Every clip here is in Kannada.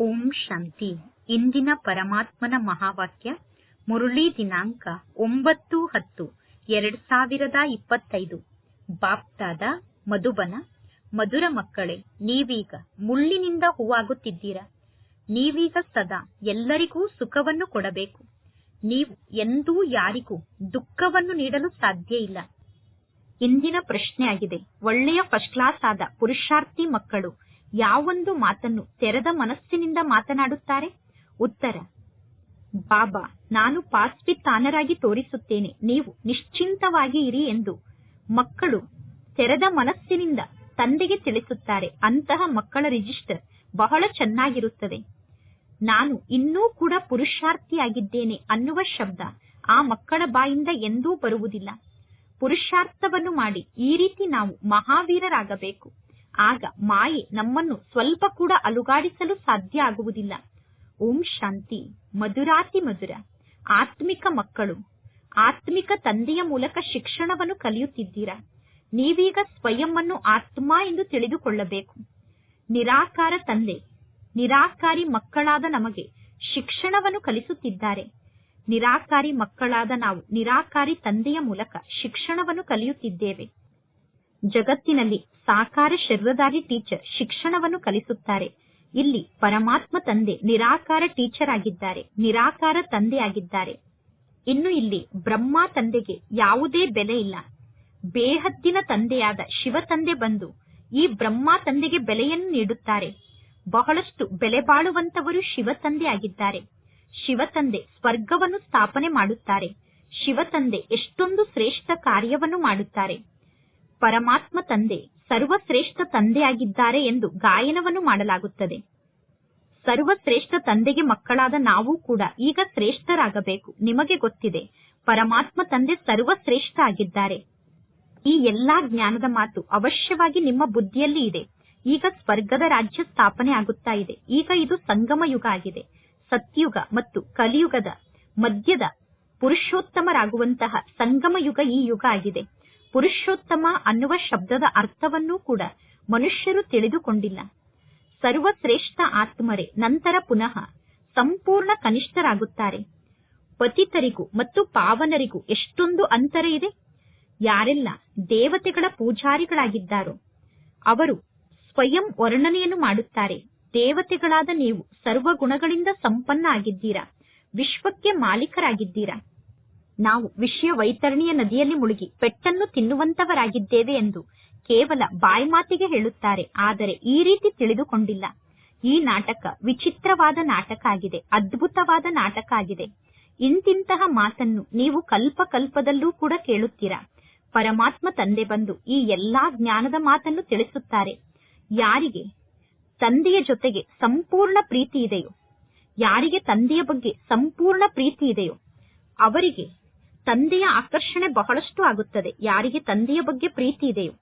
ಓಂ ಶಾಂತಿ. ಇಂದಿನ ಪರಮಾತ್ಮನ ಮಹಾವಾಕ್ಯ, ಮುರುಳಿ ದಿನಾಂಕ ಒಂಬತ್ತು ಹತ್ತು, ಎರಡ್ ಸಾವಿರದ ಇಪ್ಪತ್ತೈದು. ಬಾಪ್ತಾದ ಮಧುಬನ, ಮಧುರ ಮಕ್ಕಳೇ, ನೀವೀಗ ಮುಳ್ಳಿನಿಂದ ಹೂವಾಗುತ್ತಿದ್ದೀರಾ? ನೀವೀಗ ಸದಾ ಎಲ್ಲರಿಗೂ ಸುಖವನ್ನು ಕೊಡಬೇಕು. ನೀವು ಎಂದೂ ಯಾರಿಗೂ ದುಃಖವನ್ನು ನೀಡಲು ಸಾಧ್ಯ ಇಲ್ಲ. ಇಂದಿನ ಪ್ರಶ್ನೆಯಾಗಿದೆ. ಒಳ್ಳೆಯ ಫಸ್ಟ್ ಕ್ಲಾಸ್ ಆದ ಪುರುಷಾರ್ಥಿ ಮಕ್ಕಳು ಯಾವೊಂದು ಮಾತನ್ನು ತೆರೆದ ಮನಸ್ಸಿನಿಂದ ಮಾತನಾಡುತ್ತಾರೆ? ಉತ್ತರ, ಬಾಬಾ, ನಾನು ಪಾಸ್ವಿತಾನರಾಗಿ ತೋರಿಸುತ್ತೇನೆ. ನೀವು ನಿಶ್ಚಿಂತವಾಗಿ ಇರಿ ಎಂದು ಮಕ್ಕಳು ತೆರೆದ ಮನಸ್ಸಿನಿಂದ ತಂದೆಗೆ ತಿಳಿಸುತ್ತಾರೆ. ಅಂತಹ ಮಕ್ಕಳ ರಿಜಿಸ್ಟರ್ ಬಹಳ ಚೆನ್ನಾಗಿರುತ್ತದೆ. ನಾನು ಇನ್ನೂ ಕೂಡ ಪುರುಷಾರ್ಥಿಯಾಗಿದ್ದೇನೆ ಅನ್ನುವ ಶಬ್ದ ಆ ಮಕ್ಕಳ ಬಾಯಿಂದ ಎಂದೂ ಬರುವುದಿಲ್ಲ. ಪುರುಷಾರ್ಥವನ್ನು ಮಾಡಿ ಈ ರೀತಿ ನಾವು ಮಹಾವೀರರಾಗಬೇಕು. ಆಗ ಮಾಯೆ ನಮ್ಮನ್ನು ಸ್ವಲ್ಪ ಕೂಡ ಅಲುಗಾಡಿಸಲು ಸಾಧ್ಯ ಆಗುವುದಿಲ್ಲ. ಓಂ ಶಾಂತಿ. ಮಧುರಾತಿ ಮಧುರ. ಆತ್ಮಿಕ ಮಕ್ಕಳು. ಆತ್ಮಿಕ ತಂದೆಯ ಮೂಲಕ ಶಿಕ್ಷಣವನ್ನು ಕಲಿಯುತ್ತಿದ್ದೀರಾ? ನೀವೀಗ ಸ್ವಯಂನ್ನು ಆತ್ಮ ಎಂದು ತಿಳಿದುಕೊಳ್ಳಬೇಕು. ನಿರಾಕಾರ ತಂದೆ. ನಿರಾಕಾರಿ ಮಕ್ಕಳಾದ ನಮಗೆ ಶಿಕ್ಷಣವನ್ನು ಕಲಿಸುತ್ತಿದ್ದಾರೆ. ನಿರಾಕಾರಿ ಮಕ್ಕಳಾದ ನಾವು ನಿರಾಕಾರಿ ತಂದೆಯ ಮೂಲಕ ಶಿಕ್ಷಣವನ್ನು ಕಲಿಯುತ್ತಿದ್ದೇವೆ. ಜಗತ್ತಿನಲ್ಲಿ ಸಾಕಾರ ಶರೀರಧಾರಿ ಟೀಚರ್ ಶಿಕ್ಷಣವನ್ನು ಕಲಿಸುತ್ತಾರೆ. ಇಲ್ಲಿ ಪರಮಾತ್ಮ ತಂದೆ ನಿರಾಕಾರ ಟೀಚರ್ ಆಗಿದ್ದಾರೆ, ನಿರಾಕಾರ ತಂದೆ ಆಗಿದ್ದಾರೆ. ಇನ್ನು ಇಲ್ಲಿ ಬ್ರಹ್ಮ ತಂದೆಗೆ ಯಾವುದೇ ಬೆಲೆ ಇಲ್ಲ. ಬೇಹದ್ದಿನ ತಂದೆಯಾದ ಶಿವ ತಂದೆ ಬಂದು ಈ ಬ್ರಹ್ಮ ತಂದೆಗೆ ಬೆಲೆಯನ್ನು ನೀಡುತ್ತಾರೆ. ಬಹಳಷ್ಟು ಬೆಲೆ ಬಾಳುವಂತವರು ಶಿವ ತಂದೆ ಆಗಿದ್ದಾರೆ. ಶಿವ ತಂದೆ ಸ್ವರ್ಗವನ್ನು ಸ್ಥಾಪನೆ ಮಾಡುತ್ತಾರೆ. ಶಿವ ತಂದೆ ಎಷ್ಟೊಂದು ಶ್ರೇಷ್ಠ ಕಾರ್ಯವನ್ನು ಮಾಡುತ್ತಾರೆ. ಪರಮಾತ್ಮ ತಂದೆ, ಸರ್ವಶ್ರೇಷ್ಠ ತಂದೆಯಾಗಿದ್ದಾರೆ ಎಂದು ಗಾಯನವನ್ನು ಮಾಡಲಾಗುತ್ತದೆ. ಸರ್ವಶ್ರೇಷ್ಠ ತಂದೆಗೆ ಮಕ್ಕಳಾದ ನಾವು ಕೂಡ ಈಗ ಶ್ರೇಷ್ಠರಾಗಬೇಕು, ನಿಮಗೆ ಗೊತ್ತಿದೆ. ಪರಮಾತ್ಮ ತಂದೆ ಸರ್ವಶ್ರೇಷ್ಠ ಆಗಿದ್ದಾರೆ. ಈ ಎಲ್ಲಾ ಜ್ಞಾನದ ಮಾತು ಅವಶ್ಯವಾಗಿ ನಿಮ್ಮ ಬುದ್ಧಿಯಲ್ಲಿ ಇದೆ. ಈಗ ಸ್ವರ್ಗದ ರಾಜ್ಯ ಸ್ಥಾಪನೆ ಆಗುತ್ತಾ ಇದೆ. ಈಗ ಇದು ಸಂಗಮ ಯುಗ ಆಗಿದೆ. ಸತ್ಯುಗ ಮತ್ತು ಕಲಿಯುಗದ ಮಧ್ಯದ ಪುರುಷೋತ್ತಮರಾಗುವಂತಹ ಸಂಗಮ ಯುಗ ಈ ಯುಗ ಆಗಿದೆ. ಪುರುಷೋತ್ತಮ ಅನ್ನುವ ಶಬ್ದದ ಅರ್ಥವನ್ನೂ ಕೂಡ ಮನುಷ್ಯರು ತಿಳಿದುಕೊಂಡಿಲ್ಲ. ಸರ್ವಶ್ರೇಷ್ಠ ಆತ್ಮರೇ, ನಂತರ ಪುನಃ ಸಂಪೂರ್ಣ ಕನಿಷ್ಠರಾಗುತ್ತಾರೆ. ಪತಿತರಿಗೂ ಮತ್ತು ಪಾವನರಿಗೂ ಎಷ್ಟೊಂದು ಅಂತರ ಇದೆ? ಯಾರೆಲ್ಲ ದೇವತೆಗಳ ಪೂಜಾರಿಗಳಾಗಿದ್ದಾರೋ, ಅವರು ಸ್ವಯಂ ವರ್ಣನೆಯನ್ನು ಮಾಡುತ್ತಾರೆ. ದೇವತೆಗಳಾದ ನೀವು ಸರ್ವ ಗುಣಗಳಿಂದ ಸಂಪನ್ನ ಆಗಿದ್ದೀರಾ? ವಿಶ್ವಕ್ಕೆ ಮಾಲೀಕರಾಗಿದ್ದೀರಾ? ನಾವು ವಿಷಯ ವೈತರಣಿಯ ನದಿಯಲ್ಲಿ ಮುಳುಗಿ ಪೆಟ್ಟನ್ನು ತಿನ್ನುವಂತವರಾಗಿದ್ದೇವೆ ಎಂದು ಕೇವಲ ಬಾಯಿ ಮಾತಿಗೆ ಹೇಳುತ್ತಾರೆ. ಆದರೆ ಈ ರೀತಿ ತಿಳಿದುಕೊಂಡಿಲ್ಲ. ಈ ನಾಟಕ ವಿಚಿತ್ರವಾದ ನಾಟಕ ಆಗಿದೆ, ಅದ್ಭುತವಾದ ನಾಟಕ ಆಗಿದೆ. ಇಂತಿಂತಹ ಮಾತನ್ನು ನೀವು ಕಲ್ಪ ಕಲ್ಪದಲ್ಲೂ ಕೂಡ ಕೇಳುತ್ತೀರಾ? ಪರಮಾತ್ಮ ತಂದೆ ಬಂದು ಈ ಎಲ್ಲಾ ಜ್ಞಾನದ ಮಾತನ್ನು ತಿಳಿಸುತ್ತಾರೆ. ಯಾರಿಗೆ? ತಂದೆಯ ಜೊತೆಗೆ ಸಂಪೂರ್ಣ ಪ್ರೀತಿ ಇದೆಯೋ? ಯಾರಿಗೆ ತಂದೆಯ ಬಗ್ಗೆ ಸಂಪೂರ್ಣ ಪ್ರೀತಿ ಇದೆಯೋ? ಅವರಿಗೆ ತಂದೆಯ ಆಕರ್ಷಣೆ ಬಹಳಷ್ಟು ಆಗುತ್ತದೆ. ಯಾರಿಗೆ ತಂದೆಯ ಬಗ್ಗೆ ಪ್ರೀತಿ ಇದೆಯೋ,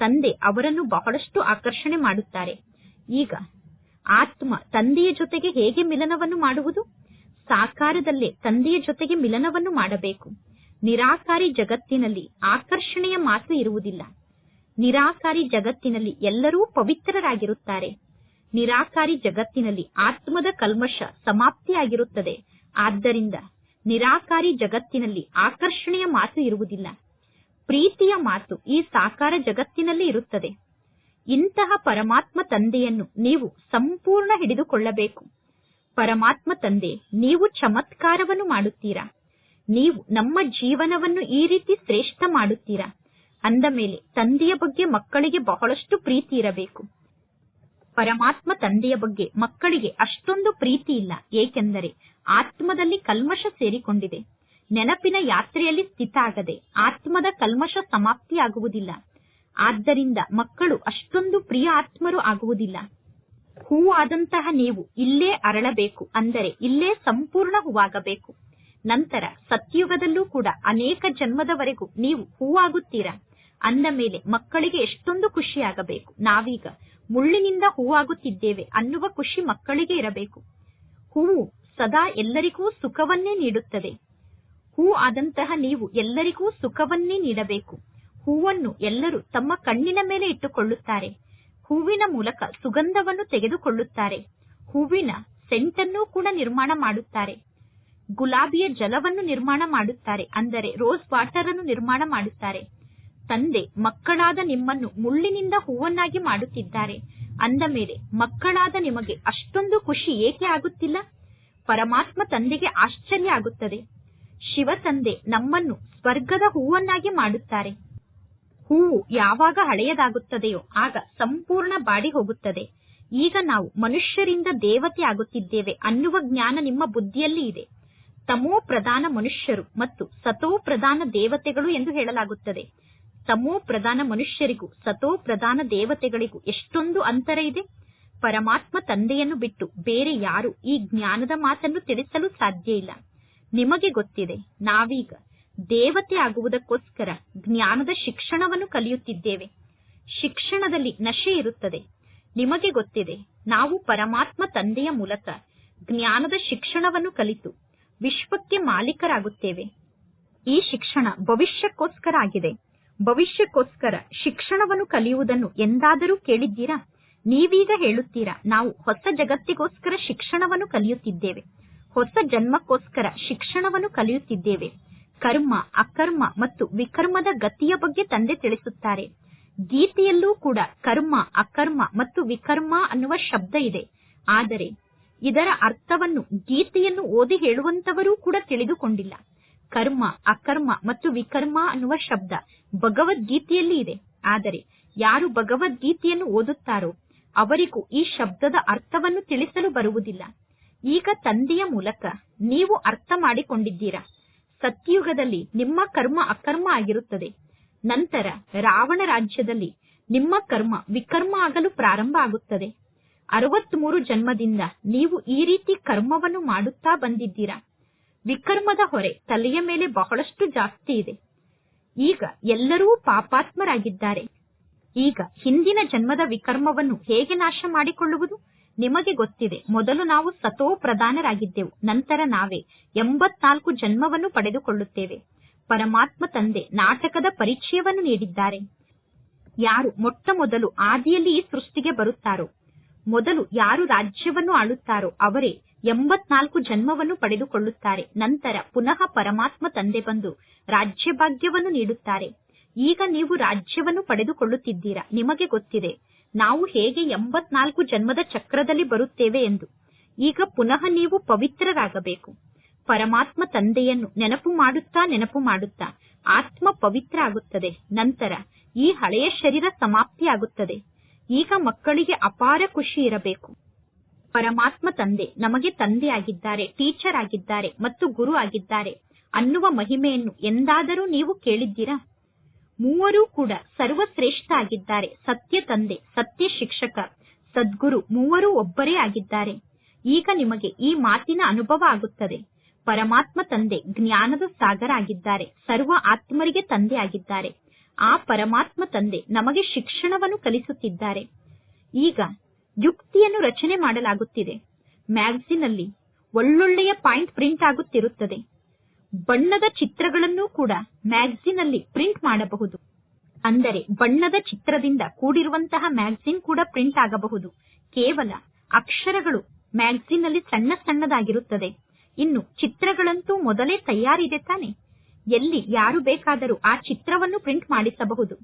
ತಂದೆ ಅವರನ್ನು ಬಹಳಷ್ಟು ಆಕರ್ಷಣೆ ಮಾಡುತ್ತಾರೆ. ಈಗ ಆತ್ಮ ತಂದೆಯ ಜೊತೆಗೆ ಹೇಗೆ ಮಿಲನವನ್ನು ಮಾಡುವುದು? ಸಾಕಾರದಲ್ಲೇ ತಂದೆಯ ಜೊತೆಗೆ ಮಿಲನವನ್ನು ಮಾಡಬೇಕು. ನಿರಾಕಾರಿ ಜಗತ್ತಿನಲ್ಲಿ ಆಕರ್ಷಣೆಯ ಮಾತು ಇರುವುದಿಲ್ಲ. ನಿರಾಕಾರಿ ಜಗತ್ತಿನಲ್ಲಿ ಎಲ್ಲರೂ ಪವಿತ್ರರಾಗಿರುತ್ತಾರೆ. ನಿರಾಕಾರಿ ಜಗತ್ತಿನಲ್ಲಿ ಆತ್ಮದ ಕಲ್ಮಶ ಸಮಾಪ್ತಿಯಾಗಿರುತ್ತದೆ. ಆದ್ದರಿಂದ ನಿರಾಕಾರಿ ಜಗತ್ತಿನಲ್ಲಿ ಆಕರ್ಷಣೆಯ ಮಾತು ಇರುವುದಿಲ್ಲ. ಪ್ರೀತಿಯ ಮಾತು ಈ ಸಾಕಾರ ಜಗತ್ತಿನಲ್ಲಿ ಇರುತ್ತದೆ. ಇಂತಹ ಪರಮಾತ್ಮ ತಂದೆಯನ್ನು ನೀವು ಸಂಪೂರ್ಣ ಹಿಡಿದುಕೊಳ್ಳಬೇಕು. ಪರಮಾತ್ಮ ತಂದೆ, ನೀವು ಚಮತ್ಕಾರವನ್ನು ಮಾಡುತ್ತೀರಾ? ನೀವು ನಮ್ಮ ಜೀವನವನ್ನು ಈ ರೀತಿ ಶ್ರೇಷ್ಠ ಮಾಡುತ್ತೀರಾ? ಅಂದ ಮೇಲೆ ತಂದೆಯ ಬಗ್ಗೆ ಮಕ್ಕಳಿಗೆ ಬಹಳಷ್ಟು ಪ್ರೀತಿ ಇರಬೇಕು. ಪರಮಾತ್ಮ ತಂದೆಯ ಬಗ್ಗೆ ಮಕ್ಕಳಿಗೆ ಅಷ್ಟೊಂದು ಪ್ರೀತಿ ಇಲ್ಲ. ಏಕೆಂದರೆ ಆತ್ಮದಲ್ಲಿ ಕಲ್ಮಶ ಸೇರಿಕೊಂಡಿದೆ. ನೆನಪಿನ ಯಾತ್ರೆಯಲ್ಲಿ ಸ್ಥಿತ ಆಗದೆ ಆತ್ಮದ ಕಲ್ಮಶ ಸಮಾಪ್ತಿಯಾಗುವುದಿಲ್ಲ. ಆದ್ದರಿಂದ ಮಕ್ಕಳು ಅಷ್ಟೊಂದು ಪ್ರಿಯ ಆತ್ಮರು ಆಗುವುದಿಲ್ಲ. ಹೂ ಆದಂತಹ ನೀವು ಇಲ್ಲೇ ಅರಳಬೇಕು ಅಂದರೆ ಇಲ್ಲೇ ಸಂಪೂರ್ಣ ಹೂವಾಗಬೇಕು. ನಂತರ ಸತ್ಯುಗದಲ್ಲೂ ಕೂಡ ಅನೇಕ ಜನ್ಮದವರೆಗೂ ನೀವು ಹೂವಾಗುತ್ತೀರಾ? ಅಂದ ಮೇಲೆ ಮಕ್ಕಳಿಗೆ ಎಷ್ಟೊಂದು ಖುಷಿಯಾಗಬೇಕು. ನಾವೀಗ ಮುಳ್ಳಿನಿಂದ ಹೂವಾಗುತ್ತಿದ್ದೇವೆ ಅನ್ನುವ ಖುಷಿ ಮಕ್ಕಳಿಗೆ ಇರಬೇಕು. ಹೂವು ಸದಾ ಎಲ್ಲರಿಗೂ ಸುಖವನ್ನೇ ನೀಡುತ್ತದೆ. ಹೂ ಆದಂತಹ ನೀವು ಎಲ್ಲರಿಗೂ ಸುಖವನ್ನೇ ನೀಡಬೇಕು. ಹೂವನ್ನು ಎಲ್ಲರೂ ತಮ್ಮ ಕಣ್ಣಿನ ಮೇಲೆ ಇಟ್ಟುಕೊಳ್ಳುತ್ತಾರೆ. ಹೂವಿನ ಮೂಲಕ ಸುಗಂಧವನ್ನು ತೆಗೆದುಕೊಳ್ಳುತ್ತಾರೆ. ಹೂವಿನ ಸೆಂಟನ್ನು ಕೂಡ ನಿರ್ಮಾಣ ಮಾಡುತ್ತಾರೆ. ಗುಲಾಬಿಯ ಜಲವನ್ನು ನಿರ್ಮಾಣ ಮಾಡುತ್ತಾರೆ. ಅಂದರೆ ರೋಸ್ ವಾಟರ್ ಅನ್ನು ನಿರ್ಮಾಣ ಮಾಡುತ್ತಾರೆ. ತಂದೆ ಮಕ್ಕಳಾದ ನಿಮ್ಮನ್ನು ಮುಳ್ಳಿನಿಂದ ಹೂವನ್ನಾಗಿ ಮಾಡುತ್ತಿದ್ದಾರೆ. ಅಂದ ಮೇಲೆ, ಮಕ್ಕಳಾದ ನಿಮಗೆ ಅಷ್ಟೊಂದು ಖುಷಿ ಏಕೆ ಆಗುತ್ತಿಲ್ಲ? ಪರಮಾತ್ಮ ತಂದೆಗೆ ಆಶ್ಚರ್ಯ ಆಗುತ್ತದೆ. ಶಿವ ತಂದೆ ನಮ್ಮನ್ನು ಸ್ವರ್ಗದ ಹೂವನ್ನಾಗಿ ಮಾಡುತ್ತಾರೆ. ಹೂವು ಯಾವಾಗ ಹಳೆಯದಾಗುತ್ತದೆಯೋ ಆಗ ಸಂಪೂರ್ಣ ಬಾಡಿ ಹೋಗುತ್ತದೆ. ಈಗ ನಾವು ಮನುಷ್ಯರಿಂದ ದೇವತೆ ಆಗುತ್ತಿದ್ದೇವೆ ಅನ್ನುವ ಜ್ಞಾನ ನಿಮ್ಮ ಬುದ್ಧಿಯಲ್ಲಿ ಇದೆ. ತಮೋ ಪ್ರಧಾನ ಮನುಷ್ಯರು ಮತ್ತು ಸತೋ ಪ್ರಧಾನ ದೇವತೆಗಳು ಎಂದು ಹೇಳಲಾಗುತ್ತದೆ. ತಮೋ ಪ್ರಧಾನ ಮನುಷ್ಯರಿಗೂ, ಸತೋ ಪ್ರಧಾನ ದೇವತೆಗಳಿಗೂ ಎಷ್ಟೊಂದು ಅಂತರ ಇದೆ. ಪರಮಾತ್ಮ ತಂದೆಯನ್ನು ಬಿಟ್ಟು ಬೇರೆ ಯಾರು ಈ ಜ್ಞಾನದ ಮಾತನ್ನು ತಿಳಿಸಲು ಸಾಧ್ಯ ಇಲ್ಲ. ನಿಮಗೆ ಗೊತ್ತಿದೆ, ನಾವೀಗ ದೇವತೆ ಆಗುವುದಕ್ಕೋಸ್ಕರ ಜ್ಞಾನದ ಶಿಕ್ಷಣವನ್ನು ಕಲಿಯುತ್ತಿದ್ದೇವೆ. ಶಿಕ್ಷಣದಲ್ಲಿ ನಶೆ ಇರುತ್ತದೆ. ನಿಮಗೆ ಗೊತ್ತಿದೆ, ನಾವು ಪರಮಾತ್ಮ ತಂದೆಯ ಮೂಲಕ ಜ್ಞಾನದ ಶಿಕ್ಷಣವನ್ನು ಕಲಿತು ವಿಶ್ವಕ್ಕೆ ಮಾಲೀಕರಾಗುತ್ತೇವೆ. ಈ ಶಿಕ್ಷಣ ಭವಿಷ್ಯಕ್ಕೋಸ್ಕರ ಆಗಿದೆ. ಭವಿಷ್ಯಕ್ಕೋಸ್ಕರ ಶಿಕ್ಷಣವನ್ನು ಕಲಿಯುವುದನ್ನು ಎಂದಾದರೂ ಕೇಳಿದ್ದೀರಾ? ನೀವೀಗ ಹೇಳುತ್ತೀರಾ, ನಾವು ಹೊಸ ಜಗತ್ತಿಗೋಸ್ಕರ ಶಿಕ್ಷಣವನ್ನು ಕಲಿಯುತ್ತಿದ್ದೇವೆ. ಹೊಸ ಜನ್ಮಕ್ಕೋಸ್ಕರ ಶಿಕ್ಷಣವನ್ನು ಕಲಿಯುತ್ತಿದ್ದೇವೆ. ಕರ್ಮ, ಅಕರ್ಮ ಮತ್ತು ವಿಕರ್ಮದ ಗತಿಯ ಬಗ್ಗೆ ತಂದೆ ತಿಳಿಸುತ್ತಾರೆ. ಗೀತೆಯಲ್ಲೂ ಕೂಡ ಕರ್ಮ, ಅಕರ್ಮ ಮತ್ತು ವಿಕರ್ಮ ಅನ್ನುವ ಶಬ್ದ ಇದೆ. ಆದರೆ ಇದರ ಅರ್ಥವನ್ನು ಗೀತೆಯನ್ನು ಓದಿ ಹೇಳುವಂತವರೂ ಕೂಡ ತಿಳಿದುಕೊಂಡಿಲ್ಲ. ಕರ್ಮ, ಅಕರ್ಮ ಮತ್ತು ವಿಕರ್ಮ ಅನ್ನುವ ಶಬ್ದ ಭಗವದ್ಗೀತೆಯಲ್ಲಿ ಇದೆ. ಆದರೆ ಯಾರು ಭಗವದ್ಗೀತೆಯನ್ನು ಓದುತ್ತಾರೋ ಅವರಿಗೂ ಈ ಶಬ್ದದ ಅರ್ಥವನ್ನು ತಿಳಿಸಲು ಬರುವುದಿಲ್ಲ. ಈಗ ತಂದೆಯ ಮೂಲಕ ನೀವು ಅರ್ಥ ಮಾಡಿಕೊಂಡಿದ್ದೀರಾ? ಸತ್ಯಯುಗದಲ್ಲಿ ನಿಮ್ಮ ಕರ್ಮ ಅಕರ್ಮ ಆಗಿರುತ್ತದೆ. ನಂತರ ರಾವಣ ರಾಜ್ಯದಲ್ಲಿ ನಿಮ್ಮ ಕರ್ಮ ವಿಕರ್ಮ ಆಗಲು ಪ್ರಾರಂಭ ಆಗುತ್ತದೆ. ಅರವತ್ಮೂರು ಜನ್ಮದಿಂದ ನೀವು ಈ ರೀತಿ ಕರ್ಮವನ್ನು ಮಾಡುತ್ತಾ ಬಂದಿದ್ದೀರಾ? ವಿಕರ್ಮದ ಹೊರೆ ತಲೆಯ ಮೇಲೆ ಬಹಳಷ್ಟು ಜಾಸ್ತಿ ಇದೆ. ಈಗ ಎಲ್ಲರೂ ಪಾಪಾತ್ಮರಾಗಿದ್ದಾರೆ. ಈಗ ಹಿಂದಿನ ಜನ್ಮದ ವಿಕರ್ಮವನ್ನು ಹೇಗೆ ನಾಶ ಮಾಡಿಕೊಳ್ಳುವುದು? ನಿಮಗೆ ಗೊತ್ತಿದೆ, ಮೊದಲು ನಾವು ಸತೋ ಪ್ರಧಾನರಾಗಿದ್ದೆವು ನಂತರ ನಾವೇ ಎಂಬತ್ನಾಲ್ಕು ಜನ್ಮವನ್ನು ಪಡೆದುಕೊಳ್ಳುತ್ತೇವೆ. ಪರಮಾತ್ಮ ತಂದೆ ನಾಟಕದ ಪರಿಚಯವನ್ನು ನೀಡಿದ್ದಾರೆ. ಯಾರು ಮೊಟ್ಟ ಮೊದಲು ಆದಿಯಲ್ಲಿ ಈ ಸೃಷ್ಟಿಗೆ ಬರುತ್ತಾರೋ ಮೊದಲು ಯಾರು ರಾಜ್ಯವನ್ನು ಆಳುತ್ತಾರೋ ಅವರೇ ಎಂಬತ್ನಾಲ್ಕು ಜನ್ಮವನ್ನು ಪಡೆದುಕೊಳ್ಳುತ್ತಾರೆ. ನಂತರ ಪುನಃ ಪರಮಾತ್ಮ ತಂದೆ ಬಂದು ರಾಜ್ಯಭಾಗ್ಯವನ್ನು ನೀಡುತ್ತಾರೆ. ಈಗ ನೀವು ರಾಜ್ಯವನ್ನು ಪಡೆದುಕೊಳ್ಳುತ್ತಿದ್ದೀರಾ? ನಿಮಗೆ ಗೊತ್ತಿದೆ. ನಾವು ಹೇಗೆ ಎಂಬತ್ನಾಲ್ಕು ಜನ್ಮದ ಚಕ್ರದಲ್ಲಿ ಬರುತ್ತೇವೆ ಎಂದು. ಈಗ ಪುನಃ ನೀವು ಪವಿತ್ರರಾಗಬೇಕು. ಪರಮಾತ್ಮ ತಂದೆಯನ್ನು ನೆನಪು ಮಾಡುತ್ತಾ ನೆನಪು ಮಾಡುತ್ತಾ ಆತ್ಮ ಪವಿತ್ರ ಆಗುತ್ತದೆ. ನಂತರ ಈ ಹಳೆಯ ಶರೀರ ಸಮಾಪ್ತಿಯಾಗುತ್ತದೆ. ಈಗ ಮಕ್ಕಳಿಗೆ ಅಪಾರ ಖುಷಿ ಇರಬೇಕು. ಪರಮಾತ್ಮ ತಂದೆ, ನಮಗೆ ತಂದೆ ಆಗಿದ್ದಾರೆ ಟೀಚರ್ ಆಗಿದ್ದಾರೆ ಮತ್ತು ಗುರು ಆಗಿದ್ದಾರೆ ಅನ್ನುವ ಮಹಿಮೆಯನ್ನು ಎಂದಾದರೂ ನೀವು ಕೇಳಿದ್ದೀರಾ? ಮೂವರೂ ಕೂಡ ಸರ್ವಶ್ರೇಷ್ಠ ಆಗಿದ್ದಾರೆ. ಸತ್ಯ ತಂದೆ, ಸತ್ಯ ಶಿಕ್ಷಕ, ಸದ್ಗುರು ಮೂವರೂ ಒಬ್ಬರೇ ಆಗಿದ್ದಾರೆ. ಈಗ ನಿಮಗೆ ಈ ಮಾತಿನ ಅನುಭವ ಆಗುತ್ತದೆ. ಪರಮಾತ್ಮ ತಂದೆ ಜ್ಞಾನದ ಸಾಗರ ಆಗಿದ್ದಾರೆ. ಸರ್ವ ಆತ್ಮರಿಗೆ ತಂದೆ ಆಗಿದ್ದಾರೆ. ಆ ಪರಮಾತ್ಮ ತಂದೆ ನಮಗೆ ಶಿಕ್ಷಣವನ್ನು ಕಲಿಸುತ್ತಿದ್ದಾರೆ. ಈಗ ಯುಕ್ತಿಯನ್ನು ರಚನೆ ಮಾಡಲಾಗುತ್ತಿದೆ. ಮ್ಯಾಗಝಿನ್ ಅಲ್ಲಿ ಒಳ್ಳೊಳ್ಳೆಯ ಪಾಯಿಂಟ್ ಪ್ರಿಂಟ್ ಆಗುತ್ತಿರುತ್ತದೆ. ಬಣ್ಣದ ಚಿತ್ರಗಳನ್ನು ಕೂಡ ಮ್ಯಾಗಝಿನ್ ಅಲ್ಲಿ ಪ್ರಿಂಟ್ ಮಾಡಬಹುದು. ಅಂದರೆ ಬಣ್ಣದ ಚಿತ್ರದಿಂದ ಕೂಡಿರುವಂತಹ ಮ್ಯಾಗಝಿನ್ ಕೂಡ ಪ್ರಿಂಟ್ ಆಗಬಹುದು. ಕೇವಲ ಅಕ್ಷರಗಳು ಮ್ಯಾಗಝಿನ್ ಅಲ್ಲಿ ಸಣ್ಣ ಸಣ್ಣದಾಗಿರುತ್ತದೆ. ಇನ್ನು ಚಿತ್ರಗಳಂತೂ ಮೊದಲೇ ತಯಾರಿದೆ ತಾನೆ? ಎಲ್ಲಿ ಯಾರು ಬೇಕಾದರೂ ಆ ಚಿತ್ರವನ್ನು ಪ್ರಿಂಟ್ ಮಾಡಿಸಬಹುದು.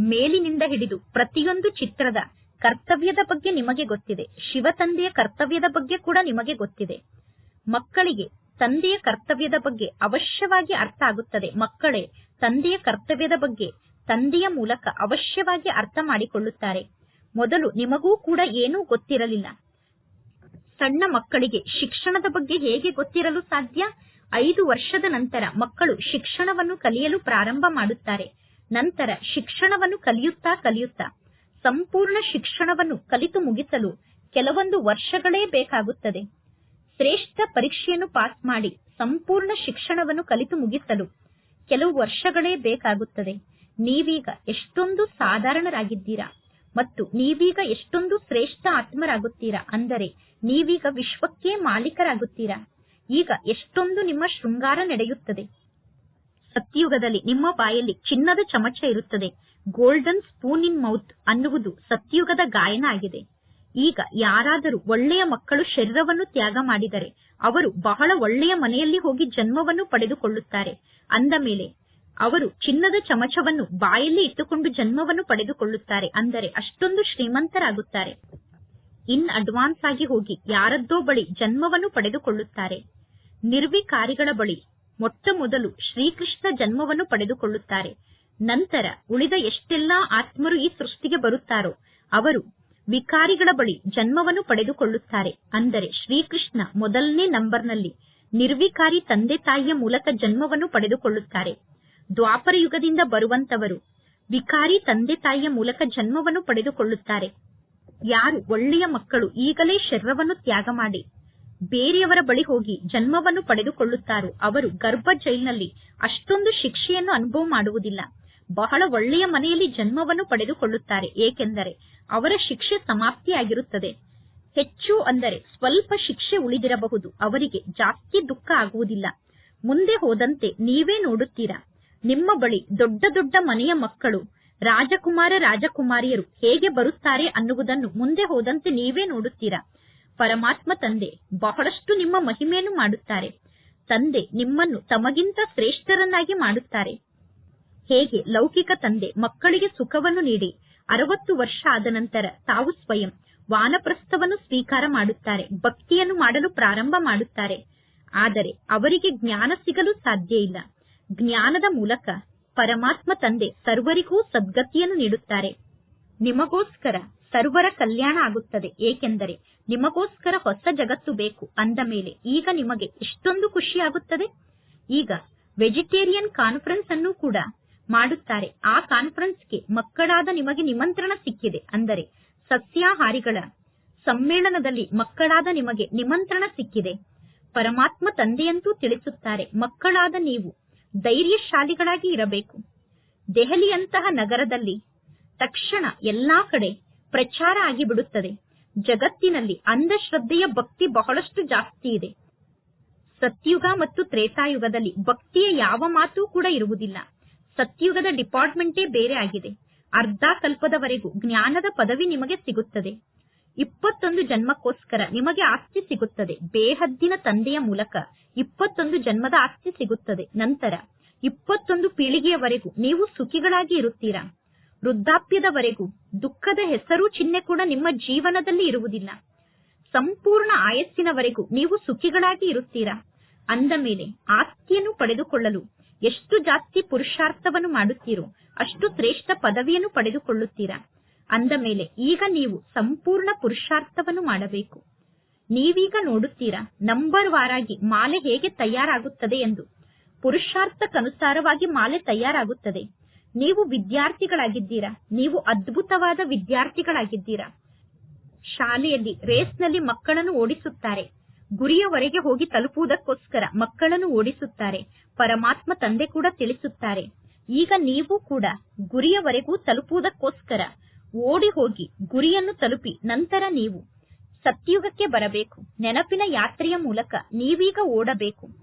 ಮೇಲಿನಿಂದ ಹಿಡಿದು ಪ್ರತಿಯೊಂದು ಚಿತ್ರದ ಕರ್ತವ್ಯದ ಬಗ್ಗೆ ನಿಮಗೆ ಗೊತ್ತಿದೆ. ಶಿವ ತಂದೆಯ ಕರ್ತವ್ಯದ ಬಗ್ಗೆ ಕೂಡ ನಿಮಗೆ ಗೊತ್ತಿದೆ. ಮಕ್ಕಳಿಗೆ ತಂದೆಯ ಕರ್ತವ್ಯದ ಬಗ್ಗೆ ಅವಶ್ಯವಾಗಿ ಅರ್ಥ ಆಗುತ್ತದೆ. ಮಕ್ಕಳೇ ತಂದೆಯ ಕರ್ತವ್ಯದ ಬಗ್ಗೆ ತಂದೆಯ ಮೂಲಕ ಅವಶ್ಯವಾಗಿ ಅರ್ಥ ಮಾಡಿಕೊಳ್ಳುತ್ತಾರೆ. ಮೊದಲು ನಿಮಗೂ ಕೂಡ ಏನೂ ಗೊತ್ತಿರಲಿಲ್ಲ. ಸಣ್ಣ ಮಕ್ಕಳಿಗೆ ಶಿಕ್ಷಣದ ಬಗ್ಗೆ ಹೇಗೆ ಗೊತ್ತಿರಲು ಸಾಧ್ಯ? ಐದು ವರ್ಷದ ನಂತರ ಮಕ್ಕಳು ಶಿಕ್ಷಣವನ್ನು ಕಲಿಯಲು ಪ್ರಾರಂಭ ಮಾಡುತ್ತಾರೆ. ನಂತರ ಶಿಕ್ಷಣವನ್ನು ಕಲಿಯುತ್ತಾ ಕಲಿಯುತ್ತಾ ಸಂಪೂರ್ಣ ಶಿಕ್ಷಣವನ್ನು ಕಲಿತು ಮುಗಿಸಲು ಕೆಲವೊಂದು ವರ್ಷಗಳೇ ಬೇಕಾಗುತ್ತದೆ. ಶ್ರೇಷ್ಠ ಪರೀಕ್ಷೆಯನ್ನು ಪಾಸ್ ಮಾಡಿ ಸಂಪೂರ್ಣ ಶಿಕ್ಷಣವನ್ನು ಕಲಿತು ಮುಗಿಸಲು ಕೆಲವು ವರ್ಷಗಳೇ ಬೇಕಾಗುತ್ತದೆ. ನೀವೀಗ ಎಷ್ಟೊಂದು ಸಾಧಾರಣರಾಗಿದ್ದೀರಾ ಮತ್ತು ನೀವೀಗ ಎಷ್ಟೊಂದು ಶ್ರೇಷ್ಠ ಆತ್ಮರಾಗುತ್ತೀರಾ ಅಂದರೆ ನೀವೀಗ ವಿಶ್ವಕ್ಕೆ ಮಾಲೀಕರಾಗುತ್ತೀರಾ? ಈಗ ಎಷ್ಟೊಂದು ನಿಮ್ಮ ಶೃಂಗಾರ ನಡೆಯುತ್ತದೆ. ಸತ್ಯುಗದಲ್ಲಿ ನಿಮ್ಮ ಬಾಯಲ್ಲಿ ಚಿನ್ನದ ಚಮಚ ಇರುತ್ತದೆ. ಗೋಲ್ಡನ್ ಸ್ಪೂನ್ ಇನ್ ಮೌತ್ ಅನ್ನುವುದು ಸತ್ಯುಗದ ಗಾಯನ ಆಗಿದೆ. ಈಗ ಯಾರಾದರೂ ಒಳ್ಳೆಯ ಮಕ್ಕಳು ಶರೀರವನ್ನು ತ್ಯಾಗ ಮಾಡಿದರೆ ಅವರು ಬಹಳ ಒಳ್ಳೆಯ ಮನೆಯಲ್ಲಿ ಹೋಗಿ ಜನ್ಮವನ್ನು ಪಡೆದುಕೊಳ್ಳುತ್ತಾರೆ. ಅಂದ ಮೇಲೆ ಅವರು ಚಿನ್ನದ ಚಮಚವನ್ನು ಬಾಯಲ್ಲಿ ಇಟ್ಟುಕೊಂಡು ಜನ್ಮವನ್ನು ಪಡೆದುಕೊಳ್ಳುತ್ತಾರೆ. ಅಂದರೆ ಅಷ್ಟೊಂದು ಶ್ರೀಮಂತರಾಗುತ್ತಾರೆ. ಇನ್ ಅಡ್ವಾನ್ಸ್ ಆಗಿ ಹೋಗಿ ಯಾರದ್ದೋ ಬಳಿ ಜನ್ಮವನ್ನು ಪಡೆದುಕೊಳ್ಳುತ್ತಾರೆ. ನಿರ್ವಿಕಾರಿಗಳ ಬಳಿ ಮೊಟ್ಟ ಮೊದಲು ಶ್ರೀಕೃಷ್ಣ ಜನ್ಮವನ್ನು ಪಡೆದುಕೊಳ್ಳುತ್ತಾರೆ. ನಂತರ ಉಳಿದ ಎಷ್ಟೆಲ್ಲಾ ಆತ್ಮರು ಈ ಸೃಷ್ಟಿಗೆ ಬರುತ್ತಾರೋ ಅವರು ವಿಕಾರಿಗಳ ಬಳಿ ಜನ್ಮವನ್ನು ಪಡೆದುಕೊಳ್ಳುತ್ತಾರೆ. ಅಂದರೆ ಶ್ರೀಕೃಷ್ಣ ಮೊದಲನೇ ನಂಬರ್ನಲ್ಲಿ ನಿರ್ವಿಕಾರಿ ತಂದೆ ತಾಯಿಯ ಮೂಲಕ ಜನ್ಮವನ್ನು ಪಡೆದುಕೊಳ್ಳುತ್ತಾರೆ. ದ್ವಾಪರ ಯುಗದಿಂದ ಬರುವಂತವರು ವಿಕಾರಿ ತಂದೆ ತಾಯಿಯ ಮೂಲಕ ಜನ್ಮವನ್ನು ಪಡೆದುಕೊಳ್ಳುತ್ತಾರೆ. ಯಾರು ಒಳ್ಳೆಯ ಮಕ್ಕಳು ಈಗಲೇ ಶರೀರವನ್ನು ತ್ಯಾಗ ಮಾಡಿ ಬೇರೆಯವರ ಬಳಿ ಹೋಗಿ ಜನ್ಮವನ್ನು ಪಡೆದುಕೊಳ್ಳುತ್ತಾರೋ ಅವರು ಗರ್ಭ ಜೈಲಿನಲ್ಲಿ ಅಷ್ಟೊಂದು ಶಿಕ್ಷೆಯನ್ನು ಅನುಭವ ಮಾಡುವುದಿಲ್ಲ. ಬಹಳ ಒಳ್ಳೆಯ ಮನೆಯಲ್ಲಿ ಜನ್ಮವನ್ನು ಪಡೆದುಕೊಳ್ಳುತ್ತಾರೆ. ಏಕೆಂದರೆ ಅವರ ಶಿಕ್ಷೆ ಸಮಾಪ್ತಿಯಾಗಿರುತ್ತದೆ. ಹೆಚ್ಚು ಅಂದರೆ ಸ್ವಲ್ಪ ಶಿಕ್ಷೆ ಉಳಿದಿರಬಹುದು. ಅವರಿಗೆ ಜಾಸ್ತಿ ದುಃಖ ಆಗುವುದಿಲ್ಲ. ಮುಂದೆ ಹೋದಂತೆ ನೀವೇ ನೋಡುತ್ತೀರಾ? ನಿಮ್ಮ ಬಳಿ ದೊಡ್ಡ ದೊಡ್ಡ ಮನೆಯ ಮಕ್ಕಳು, ರಾಜಕುಮಾರ ರಾಜಕುಮಾರಿಯರು ಹೇಗೆ ಬರುತ್ತಾರೆ ಅನ್ನುವುದನ್ನು ಮುಂದೆ ಹೋದಂತೆ ನೀವೇ ನೋಡುತ್ತೀರಾ? ಪರಮಾತ್ಮ ತಂದೆ, ಬಹಳಷ್ಟು ನಿಮ್ಮ ಮಹಿಮೆಯನ್ನು ಮಾಡುತ್ತಾರೆ. ತಂದೆ ನಿಮ್ಮನ್ನು ತಮಗಿಂತ ಶ್ರೇಷ್ಠರನ್ನಾಗಿ ಮಾಡುತ್ತಾರೆ. ಹೇಗೆ ಲೌಕಿಕ ತಂದೆ ಮಕ್ಕಳಿಗೆ ಸುಖವನ್ನು ನೀಡಿ ಅರವತ್ತು ವರ್ಷ ಆದ ನಂತರ ತಾವು ಸ್ವಯಂ ವಾನಪ್ರಸ್ಥವನ್ನು ಸ್ವೀಕಾರ ಮಾಡುತ್ತಾರೆ, ಭಕ್ತಿಯನ್ನು ಮಾಡಲು ಪ್ರಾರಂಭ ಮಾಡುತ್ತಾರೆ. ಆದರೆ ಅವರಿಗೆ ಜ್ಞಾನ ಸಿಗಲು ಸಾಧ್ಯ ಇಲ್ಲ. ಜ್ಞಾನದ ಮೂಲಕ ಪರಮಾತ್ಮ ತಂದೆ ಸರ್ವರಿಗೂ ಸದ್ಗತಿಯನ್ನು ನೀಡುತ್ತಾರೆ. ನಿಮಗೋಸ್ಕರ ಸರ್ವರ ಕಲ್ಯಾಣ ಆಗುತ್ತದೆ. ಏಕೆಂದರೆ ನಿಮಗೋಸ್ಕರ ಹೊಸ ಜಗತ್ತು ಬೇಕು. ಅಂದ ಮೇಲೆ ಈಗ ನಿಮಗೆ ಎಷ್ಟೊಂದು ಖುಷಿಯಾಗುತ್ತದೆ ಈಗ ವೆಜಿಟೇರಿಯನ್ ಕಾನ್ಫರೆನ್ಸ್ ಅನ್ನು ಕೂಡ ಮಾಡುತ್ತಾರೆ. ಆ ಕಾನ್ಫರೆನ್ಸ್ಗೆ ಮಕ್ಕಳಾದ ನಿಮಗೆ ನಿಮಂತ್ರಣ ಸಿಕ್ಕಿದೆ. ಅಂದರೆ ಸಸ್ಯಾಹಾರಿಗಳ ಸಮ್ಮೇಳನದಲ್ಲಿ ಮಕ್ಕಳಾದ ನಿಮಗೆ ನಿಮಂತ್ರಣ ಸಿಕ್ಕಿದೆ. ಪರಮಾತ್ಮ ತಂದೆಯಂತೂ ತಿಳಿಸುತ್ತಾರೆ, ಮಕ್ಕಳಾದ ನೀವು ಧೈರ್ಯಶಾಲಿಗಳಾಗಿ ಇರಬೇಕು. ದೆಹಲಿಯಂತಹ ನಗರದಲ್ಲಿ ತಕ್ಷಣ ಎಲ್ಲಾ ಕಡೆ ಪ್ರಚಾರ ಆಗಿಬಿಡುತ್ತದೆ. ಜಗತ್ತಿನಲ್ಲಿ ಅಂಧಶ್ರದ್ಧೆಯ ಭಕ್ತಿ ಬಹಳಷ್ಟು ಜಾಸ್ತಿ ಇದೆ. ಸತ್ಯುಗ ಮತ್ತು ತ್ರೇತಾಯುಗದಲ್ಲಿ ಭಕ್ತಿಯ ಯಾವ ಮಾತೂ ಕೂಡ ಇರುವುದಿಲ್ಲ. ಸತ್ಯುಗದ ಡಿಪಾರ್ಟ್ಮೆಂಟೇ ಬೇರೆ ಆಗಿದೆ. ಅರ್ಧ ಕಲ್ಪದವರೆಗೂ ಜ್ಞಾನದ ಪದವಿ ನಿಮಗೆ ಸಿಗುತ್ತದೆ. ಇಪ್ಪತ್ತೊಂದು ಜನ್ಮಕ್ಕೋಸ್ಕರ ನಿಮಗೆ ಆಸ್ತಿ ಸಿಗುತ್ತದೆ. ಬೇಹದ್ದಿನ ತಂದೆಯ ಮೂಲಕ ಇಪ್ಪತ್ತೊಂದು ಜನ್ಮದ ಆಸ್ತಿ ಸಿಗುತ್ತದೆ. ನಂತರ ಇಪ್ಪತ್ತೊಂದು ಪೀಳಿಗೆಯವರೆಗೂ ನೀವು ಸುಖಿಗಳಾಗಿ ಇರುತ್ತೀರಾ? ವೃದ್ಧಾಪ್ಯದವರೆಗೂ ದುಃಖದ ಹೆಸರು ಚಿಹ್ನೆ ಕೂಡ ನಿಮ್ಮ ಜೀವನದಲ್ಲಿ ಇರುವುದಿಲ್ಲ. ಸಂಪೂರ್ಣ ಆಯಸ್ಸಿನವರೆಗೂ ನೀವು ಸುಖಿಗಳಾಗಿ ಇರುತ್ತೀರಾ? ಅಂದ ಮೇಲೆ ಆಸ್ತಿಯನ್ನು ಪಡೆದುಕೊಳ್ಳಲು ಎಷ್ಟು ಜಾಸ್ತಿ ಪುರುಷಾರ್ಥವನ್ನು ಮಾಡುತ್ತೀರೋ ಅಷ್ಟು ಶ್ರೇಷ್ಠ ಪದವಿಯನ್ನು ಪಡೆದುಕೊಳ್ಳುತ್ತೀರಾ? ಅಂದ ಮೇಲೆ ಈಗ ನೀವು ಸಂಪೂರ್ಣ ಪುರುಷಾರ್ಥವನ್ನು ಮಾಡಬೇಕು. ನೀವೀಗ ನೋಡುತ್ತೀರಾ ನಂಬರ್ ವಾರಾಗಿ ಮಾಲೆ ಹೇಗೆ ತಯಾರಾಗುತ್ತದೆ ಎಂದು. ಪುರುಷಾರ್ಥಕ್ಕನುಸಾರವಾಗಿ ಮಾಲೆ ತಯಾರಾಗುತ್ತದೆ. ನೀವು ವಿದ್ಯಾರ್ಥಿಗಳಾಗಿದ್ದೀರಾ? ನೀವು ಅದ್ಭುತವಾದ ವಿದ್ಯಾರ್ಥಿಗಳಾಗಿದ್ದೀರಾ? ಶಾಲೆಯಲ್ಲಿ, ರೇಸ್ನಲ್ಲಿ ಮಕ್ಕಳನ್ನು ಓಡಿಸುತ್ತಾರೆ. ಗುರಿಯವರೆಗೆ ಹೋಗಿ ತಲುಪುವುದಕ್ಕೋಸ್ಕರ ಮಕ್ಕಳನ್ನು ಓಡಿಸುತ್ತಾರೆ. ಪರಮಾತ್ಮ ತಂದೆ ಕೂಡ ತಿಳಿಸುತ್ತಾರೆ. ಈಗ ನೀವು ಕೂಡ ಗುರಿಯವರೆಗೂ ತಲುಪುವುದಕ್ಕೋಸ್ಕರ ಓಡಿ ಹೋಗಿ ಗುರಿಯನ್ನು ತಲುಪಿ ನಂತರ ನೀವು ಸತ್ಯುಗಕ್ಕೆ ಬರಬೇಕು. ನೆನಪಿನ ಯಾತ್ರೆಯ ಮೂಲಕ ನೀವೀಗ ಓಡಬೇಕು.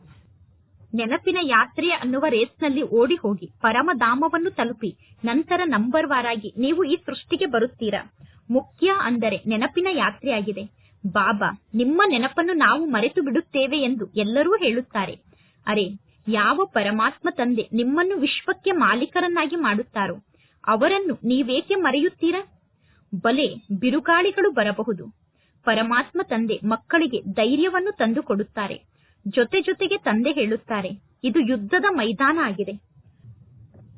ನೆನಪಿನ ಯಾತ್ರೆ ಅನ್ನುವ ರೇಸ್ನಲ್ಲಿ ಓಡಿ ಹೋಗಿ ಪರಮಧಾಮವನ್ನು ತಲುಪಿ ನಂತರ ನಂಬರ್ ವಾರಾಗಿ ನೀವು ಈ ಸೃಷ್ಟಿಗೆ ಬರುತ್ತೀರಾ? ಮುಖ್ಯ ಅಂದರೆ ನೆನಪಿನ ಯಾತ್ರೆಯಾಗಿದೆ. ಬಾಬಾ, ನಿಮ್ಮ ನೆನಪನ್ನು ನಾವು ಮರೆತು ಬಿಡುತ್ತೇವೆ ಎಂದು ಎಲ್ಲರೂ ಹೇಳುತ್ತಾರೆ. ಅರೆ, ಯಾವ ಪರಮಾತ್ಮ ತಂದೆ ನಿಮ್ಮನ್ನು ವಿಶ್ವಕ್ಕೆ ಮಾಲೀಕರನ್ನಾಗಿ ಮಾಡುತ್ತಾರೋ, ಅವರನ್ನು ನೀವೇಕೆ ಮರೆಯುತ್ತೀರಾ? ಬಲೆ, ಬಿರುಗಾಳಿಗಳು ಬರಬಹುದು. ಪರಮಾತ್ಮ ತಂದೆ ಮಕ್ಕಳಿಗೆ ಧೈರ್ಯವನ್ನು ತಂದು ಕೊಡುತ್ತಾರೆ ಜೊತೆ ಜೊತೆಗೆ ತಂದೆ ಹೇಳುತ್ತಾರೆ, ಇದು ಯುದ್ಧದ ಮೈದಾನ ಆಗಿದೆ.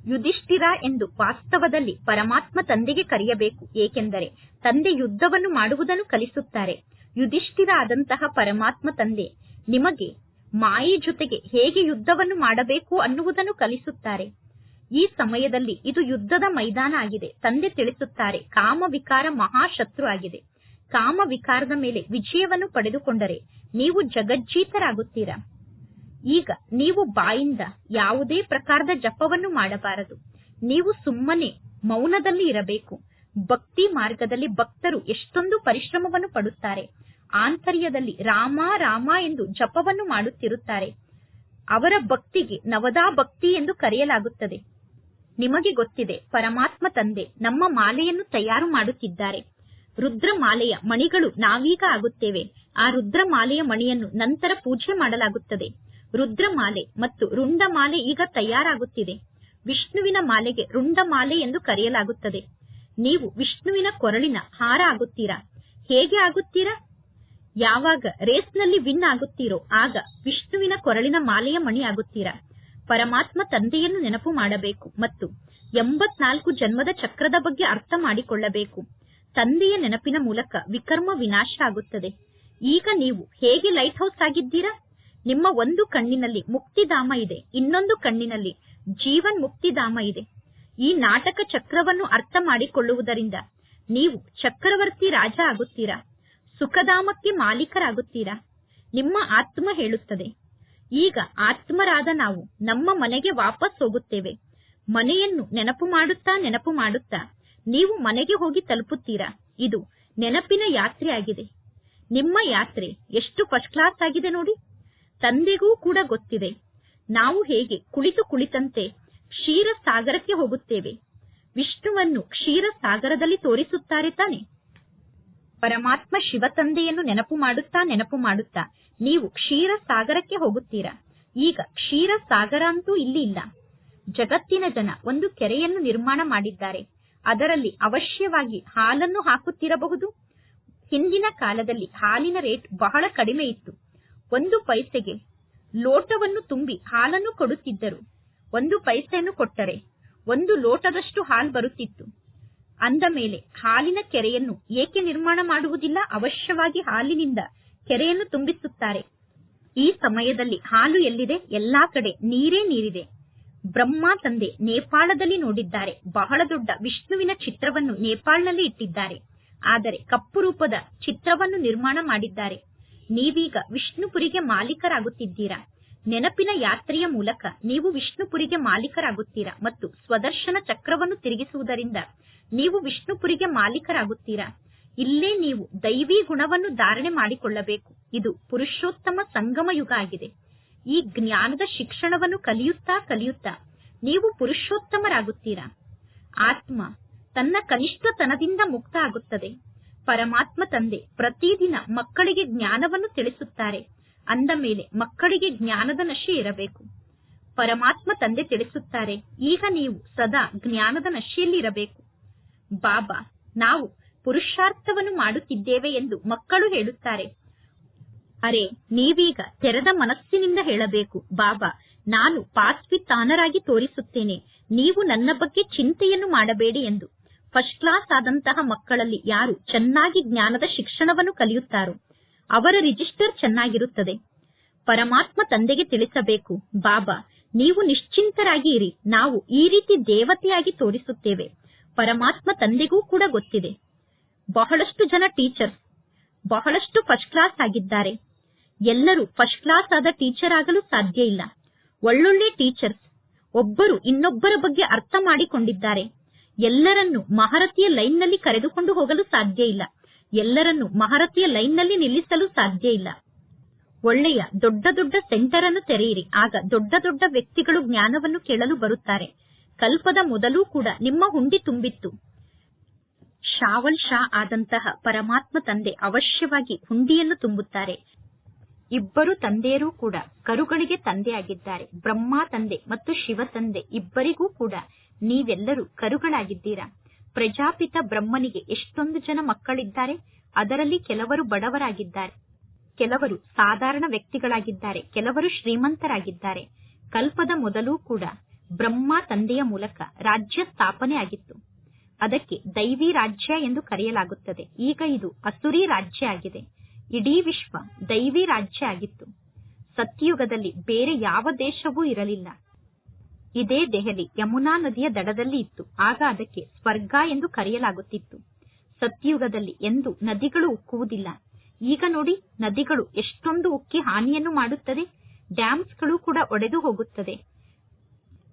ಯುಧಿಷ್ಠಿರ ಎಂದು ವಾಸ್ತವದಲ್ಲಿ ಪರಮಾತ್ಮ ತಂದೆಗೆ ಕರೆಯಬೇಕು, ಏಕೆಂದರೆ ತಂದೆ ಯುದ್ಧವನ್ನು ಮಾಡುವುದನ್ನು ಕಲಿಸುತ್ತಾರೆ. ಯುಧಿಷ್ಠಿರ ಆದಂತಹ ಪರಮಾತ್ಮ ತಂದೆ ನಿಮಗೆ ಮಾಯಿ ಜೊತೆಗೆ ಹೇಗೆ ಯುದ್ಧವನ್ನು ಮಾಡಬೇಕು ಅನ್ನುವುದನ್ನು ಕಲಿಸುತ್ತಾರೆ. ಈ ಸಮಯದಲ್ಲಿ ಇದು ಯುದ್ಧದ ಮೈದಾನ ಆಗಿದೆ, ತಂದೆ ತಿಳಿಸುತ್ತಾರೆ ಕಾಮ ವಿಕಾರ ಮಹಾಶತ್ರು ಆಗಿದೆ. ಕಾಮ ವಿಕಾರದ ಮೇಲೆ ವಿಜಯವನ್ನು ಪಡೆದುಕೊಂಡರೆ ನೀವು ಜಗಜ್ಜೀತರಾಗುತ್ತೀರಾ? ಈಗ ನೀವು ಬಾಯಿಂದ ಯಾವುದೇ ಪ್ರಕಾರದ ಜಪವನ್ನು ಮಾಡಬಾರದು. ನೀವು ಸುಮ್ಮನೆ ಮೌನದಲ್ಲಿ ಇರಬೇಕು. ಭಕ್ತಿ ಮಾರ್ಗದಲ್ಲಿ ಭಕ್ತರು ಎಷ್ಟೊಂದು ಪರಿಶ್ರಮವನ್ನು ಪಡುತ್ತಾರೆ. ಆಂತರ್ಯದಲ್ಲಿ ರಾಮ ರಾಮ ಎಂದು ಜಪವನ್ನು ಮಾಡುತ್ತಿರುತ್ತಾರೆ. ಅವರ ಭಕ್ತಿಗೆ ನವದಾ ಭಕ್ತಿ ಎಂದು ಕರೆಯಲಾಗುತ್ತದೆ. ನಿಮಗೆ ಗೊತ್ತಿದೆ, ಪರಮಾತ್ಮ ತಂದೆ ನಮ್ಮ ಮಾಲೆಯನ್ನು ತಯಾರು ಮಾಡುತ್ತಿದ್ದಾರೆ. ರುದ್ರಮಾಲೆಯ ಮಣಿಗಳು ನಾವೀಗ ಆಗುತ್ತೇವೆ. ಆ ರುದ್ರಮಾಲೆಯ ಮಣಿಯನ್ನು ನಂತರ ಪೂಜೆ ಮಾಡಲಾಗುತ್ತದೆ. ರುದ್ರಮಾಲೆ ಮತ್ತು ರುಂಡಮಾಲೆ ಈಗ ತಯಾರಾಗುತ್ತಿದೆ. ವಿಷ್ಣುವಿನ ಮಾಲೆಗೆ ರುಂಡಮಾಲೆ ಎಂದು ಕರೆಯಲಾಗುತ್ತದೆ. ನೀವು ವಿಷ್ಣುವಿನ ಕೊರಳಿನ ಹಾರ ಆಗುತ್ತೀರಾ? ಹೇಗೆ ಆಗುತ್ತೀರಾ? ಯಾವಾಗ ರೇಸ್ನಲ್ಲಿ ವಿನ್ ಆಗುತ್ತೀರೋ, ಆಗ ವಿಷ್ಣುವಿನ ಕೊರಳಿನ ಮಾಲೆಯ ಮಣಿ ಆಗುತ್ತೀರಾ? ಪರಮಾತ್ಮ ತಂದೆಯನ್ನು ನೆನಪು ಮಾಡಬೇಕು ಮತ್ತು ಎಂಬತ್ನಾಲ್ಕು ಜನ್ಮದ ಚಕ್ರದ ಬಗ್ಗೆ ಅರ್ಥ ಮಾಡಿಕೊಳ್ಳಬೇಕು. ತಂದೆಯ ನೆನಪಿನ ಮೂಲಕ ವಿಕರ್ಮ ವಿನಾಶ ಆಗುತ್ತದೆ. ಈಗ ನೀವು ಹೇಗೆ ಲೈಟ್ ಹೌಸ್ ಆಗಿದ್ದೀರಾ? ನಿಮ್ಮ ಒಂದು ಕಣ್ಣಿನಲ್ಲಿ ಮುಕ್ತಿಧಾಮ ಇದೆ. ಇನ್ನೊಂದು ಕಣ್ಣಿನಲ್ಲಿ ಜೀವನ್ ಮುಕ್ತಿಧಾಮ ಇದೆ. ಈ ನಾಟಕ ಚಕ್ರವನ್ನು ಅರ್ಥ ಮಾಡಿಕೊಳ್ಳುವುದರಿಂದ ನೀವು ಚಕ್ರವರ್ತಿ ರಾಜ ಆಗುತ್ತೀರಾ? ಸುಖಧಾಮಕ್ಕೆ ಮಾಲೀಕರಾಗುತ್ತೀರಾ? ನಿಮ್ಮ ಆತ್ಮ ಹೇಳುತ್ತದೆ. ಈಗ ಆತ್ಮರಾದ ನಾವು ನಮ್ಮ ಮನೆಗೆ ವಾಪಸ್ ಹೋಗುತ್ತೇವೆ. ಮನೆಯನ್ನು ನೆನಪು ಮಾಡುತ್ತಾ ನೆನಪು ಮಾಡುತ್ತಾ ನೀವು ಮನೆಗೆ ಹೋಗಿ ತಲುಪುತ್ತೀರಾ? ಇದು ನೆನಪಿನ ಯಾತ್ರೆ ಆಗಿದೆ ನಿಮ್ಮ ಯಾತ್ರೆ ಎಷ್ಟು ಫಸ್ಟ್ ಕ್ಲಾಸ್ ಆಗಿದೆ ನೋಡಿ. ತಂದೆಗೂ ಕೂಡ ಗೊತ್ತಿದೆ. ನಾವು ಹೇಗೆ ಕುಳಿತು ಕುಳಿತಂತೆ ಕ್ಷೀರ ಸಾಗರಕ್ಕೆ ಹೋಗುತ್ತೇವೆ. ವಿಷ್ಣುವನ್ನು ಕ್ಷೀರ ಸಾಗರದಲ್ಲಿ ತೋರಿಸುತ್ತಾರೆ ತಾನೆ. ಪರಮಾತ್ಮ ಶಿವ ತಂದೆಯನ್ನು ನೆನಪು ಮಾಡುತ್ತಾ ನೆನಪು ಮಾಡುತ್ತಾ ನೀವು ಕ್ಷೀರ ಸಾಗರಕ್ಕೆ ಹೋಗುತ್ತೀರಾ? ಈಗ ಕ್ಷೀರ ಸಾಗರ ಅಂತೂ ಇಲ್ಲಿ ಇಲ್ಲ. ಜಗತ್ತಿನ ಜನ ಒಂದು ಕೆರೆಯನ್ನು ನಿರ್ಮಾಣ ಮಾಡಿದ್ದಾರೆ. ಅದರಲ್ಲಿ ಅವಶ್ಯವಾಗಿ ಹಾಲನ್ನು ಹಾಕುತ್ತಿರಬಹುದು. ಹಿಂದಿನ ಕಾಲದಲ್ಲಿ ಹಾಲಿನ ರೇಟ್ ಬಹಳ ಕಡಿಮೆ ಇತ್ತು. ಒಂದು ಪೈಸೆಗೆ ಲೋಟವನ್ನು ತುಂಬಿ ಹಾಲನ್ನು ಕೊಡುತ್ತಿದ್ದರು. ಒಂದು ಪೈಸೆಯನ್ನು ಕೊಟ್ಟರೆ ಒಂದು ಲೋಟದಷ್ಟು ಹಾಲು ಬರುತ್ತಿತ್ತು. ಅಂದ ಮೇಲೆ ಹಾಲಿನ ಕೆರೆಯನ್ನು ಏಕೆ ನಿರ್ಮಾಣ ಮಾಡುವುದಿಲ್ಲ? ಅವಶ್ಯವಾಗಿ ಹಾಲಿನಿಂದ ಕೆರೆಯನ್ನು ತುಂಬಿಸುತ್ತಾರೆ. ಈ ಸಮಯದಲ್ಲಿ ಹಾಲು ಎಲ್ಲಿದೆ? ಎಲ್ಲಾ ಕಡೆ ನೀರೇ ನೀರಿದೆ. ಬ್ರಹ್ಮ ತಂದೆ ನೇಪಾಳದಲ್ಲಿ ನೋಡಿದ್ದಾರೆ. ಬಹಳ ದೊಡ್ಡ ವಿಷ್ಣುವಿನ ಚಿತ್ರವನ್ನು ನೇಪಾಳನಲ್ಲಿ ಇಟ್ಟಿದ್ದಾರೆ. ಆದರೆ ಕಪ್ಪು ರೂಪದ ಚಿತ್ರವನ್ನು ನಿರ್ಮಾಣ ಮಾಡಿದ್ದಾರೆ. ನೀವೀಗ ವಿಷ್ಣುಪುರಿಗೆ ಮಾಲೀಕರಾಗುತ್ತಿದ್ದೀರಾ? ನೆನಪಿನ ಯಾತ್ರೆಯ ಮೂಲಕ ನೀವು ವಿಷ್ಣುಪುರಿಗೆ ಮಾಲೀಕರಾಗುತ್ತೀರಾ ಮತ್ತು ಸ್ವದರ್ಶನ ಚಕ್ರವನ್ನು ತಿರುಗಿಸುವುದರಿಂದ ನೀವು ವಿಷ್ಣುಪುರಿಗೆ ಮಾಲೀಕರಾಗುತ್ತೀರಾ? ಇಲ್ಲೇ ನೀವು ದೈವಿ ಗುಣವನ್ನು ಧಾರಣೆ ಮಾಡಿಕೊಳ್ಳಬೇಕು. ಇದು ಪುರುಷೋತ್ತಮ ಸಂಗಮ ಯುಗ ಆಗಿದೆ. ಈ ಜ್ಞಾನದ ಶಿಕ್ಷಣವನ್ನು ಕಲಿಯುತ್ತಾ ಕಲಿಯುತ್ತಾ ನೀವು ಪುರುಷೋತ್ತಮರಾಗುತ್ತೀರಾ? ಆತ್ಮ ತನ್ನ ಕನಿಷ್ಠತನದಿಂದ ಮುಕ್ತ ಆಗುತ್ತದೆ ಪರಮಾತ್ಮ ತಂದೆ ಪ್ರತಿದಿನ ಮಕ್ಕಳಿಗೆ ಜ್ಞಾನವನ್ನು ತಿಳಿಸುತ್ತಾರೆ. ಅಂದ ಮೇಲೆ ಮಕ್ಕಳಿಗೆ ಜ್ಞಾನದ ನಶೆ ಇರಬೇಕು. ಪರಮಾತ್ಮ ತಂದೆ ತಿಳಿಸುತ್ತಾರೆ, ಈಗ ನೀವು ಸದಾ ಜ್ಞಾನದ ನಶೆಯಲ್ಲಿ ಇರಬೇಕು ಬಾಬಾ, ನಾವು ಪುರುಷಾರ್ಥವನ್ನು ಮಾಡುತ್ತಿದ್ದೇವೆ ಎಂದು ಮಕ್ಕಳು ಹೇಳುತ್ತಾರೆ. ಅರೆ, ನೀವೀಗ ತೆರೆದ ಮನಸ್ಸಿನಿಂದ ಹೇಳಬೇಕು. ಬಾಬಾ, ನಾನು ಪಾಸ್ವಿತಾನರಾಗಿ ತೋರಿಸುತ್ತೇನೆ. ನೀವು ನನ್ನ ಬಗ್ಗೆ ಚಿಂತೆಯನ್ನು ಮಾಡಬೇಡಿ ಎಂದು. ಫಸ್ಟ್ ಕ್ಲಾಸ್ ಆದಂತಹ ಮಕ್ಕಳಲ್ಲಿ ಯಾರು ಚೆನ್ನಾಗಿ ಜ್ಞಾನದ ಶಿಕ್ಷಣವನ್ನು ಕಲಿಯುತ್ತಾರೋ, ಅವರ ರಿಜಿಸ್ಟರ್ ಚೆನ್ನಾಗಿರುತ್ತದೆ. ಪರಮಾತ್ಮ ತಂದೆಗೆ ತಿಳಿಸಬೇಕು, ಬಾಬಾ, ನೀವು ನಿಶ್ಚಿಂತರಾಗಿ ಇರಿ. ನಾವು ಈ ರೀತಿ ದೇವತೆಯಾಗಿ ತೋರಿಸುತ್ತೇವೆ. ಪರಮಾತ್ಮ ತಂದೆಗೂ ಕೂಡ ಗೊತ್ತಿದೆ. ಬಹಳಷ್ಟು ಜನ ಟೀಚರ್ಸ್ ಬಹಳಷ್ಟು ಫಸ್ಟ್ ಕ್ಲಾಸ್ ಆಗಿದ್ದಾರೆ. ಎಲ್ಲರೂ ಫಸ್ಟ್ ಕ್ಲಾಸ್ ಆದ ಟೀಚರ್ ಆಗಲು ಸಾಧ್ಯ ಇಲ್ಲ. ಒಳ್ಳೊಳ್ಳೆ ಟೀಚರ್ಸ್ ಒಬ್ಬರು ಇನ್ನೊಬ್ಬರ ಬಗ್ಗೆ ಅರ್ಥ ಮಾಡಿಕೊಂಡಿದ್ದಾರೆ. ಎಲ್ಲರನ್ನು ಲೈನ್ ಲೈನ್ನಲ್ಲಿ ಕರೆದುಕೊಂಡು ಹೋಗಲು ಸಾಧ್ಯ ಇಲ್ಲ. ಎಲ್ಲರನ್ನು ಲೈನ್ ಲೈನ್ನಲ್ಲಿ ನಿಲ್ಲಿಸಲು ಸಾಧ್ಯ ಇಲ್ಲ. ಒಳ್ಳೆಯ ದೊಡ್ಡ ದೊಡ್ಡ ಸೆಂಟರ್ ಅನ್ನು ತೆರೆಯಿರಿ. ಆಗ ದೊಡ್ಡ ದೊಡ್ಡ ವ್ಯಕ್ತಿಗಳು ಜ್ಞಾನವನ್ನು ಕೇಳಲು ಬರುತ್ತಾರೆ. ಕಲ್ಪದ ಮೊದಲೂ ಕೂಡ ನಿಮ್ಮ ಹುಂಡಿ ತುಂಬಿತ್ತು. ಶಾವಲ್ ಶಾ ಆದಂತಹ ಪರಮಾತ್ಮ ತಂದೆ ಅವಶ್ಯವಾಗಿ ಹುಂಡಿಯನ್ನು ತುಂಬುತ್ತಾರೆ. ಇಬ್ಬರು ತಂದೆಯರೂ ಕೂಡ ಕರುಗಳಿಗೆ ತಂದೆಯಾಗಿದ್ದಾರೆ. ಬ್ರಹ್ಮ ತಂದೆ ಮತ್ತು ಶಿವ ತಂದೆ ಇಬ್ಬರಿಗೂ ಕೂಡ ನೀವೆಲ್ಲರೂ ಕರುಗಳಾಗಿದ್ದೀರಾ? ಪ್ರಜಾಪಿತ ಬ್ರಹ್ಮನಿಗೆ ಎಷ್ಟೊಂದು ಜನ ಮಕ್ಕಳಿದ್ದಾರೆ. ಅದರಲ್ಲಿ ಕೆಲವರು ಬಡವರಾಗಿದ್ದಾರೆ. ಕೆಲವರು ಸಾಧಾರಣ ವ್ಯಕ್ತಿಗಳಾಗಿದ್ದಾರೆ. ಕೆಲವರು ಶ್ರೀಮಂತರಾಗಿದ್ದಾರೆ. ಕಲ್ಪದ ಮೊದಲೂ ಕೂಡ ಬ್ರಹ್ಮ ತಂದೆಯ ಮೂಲಕ ರಾಜ್ಯ ಸ್ಥಾಪನೆ ಆಗಿತ್ತು. ಅದಕ್ಕೆ ದೈವಿ ರಾಜ್ಯ ಎಂದು ಕರೆಯಲಾಗುತ್ತದೆ. ಈಗ ಇದು ಅಸುರಿ ರಾಜ್ಯ ಆಗಿದೆ. ಇಡೀ ವಿಶ್ವ ದೈವಿ ರಾಜ್ಯ ಆಗಿತ್ತು. ಸತ್ಯಯುಗದಲ್ಲಿ ಬೇರೆ ಯಾವ ದೇಶವೂ ಇರಲಿಲ್ಲ. ಇದೇ ದೆಹಲಿ ಯಮುನಾ ನದಿಯ ದಡದಲ್ಲಿ ಇತ್ತು. ಆಗ ಅದಕ್ಕೆ ಸ್ವರ್ಗ ಎಂದು ಕರೆಯಲಾಗುತ್ತಿತ್ತು. ಸತ್ಯಯುಗದಲ್ಲಿ ಎಂದು ನದಿಗಳು ಉಕ್ಕುವುದಿಲ್ಲ. ಈಗ ನೋಡಿ, ನದಿಗಳು ಎಷ್ಟೊಂದು ಉಕ್ಕಿ ಹಾನಿಯನ್ನು ಮಾಡುತ್ತದೆ. ಡ್ಯಾಮ್ಸ್ಗಳು ಕೂಡ ಒಡೆದು ಹೋಗುತ್ತದೆ.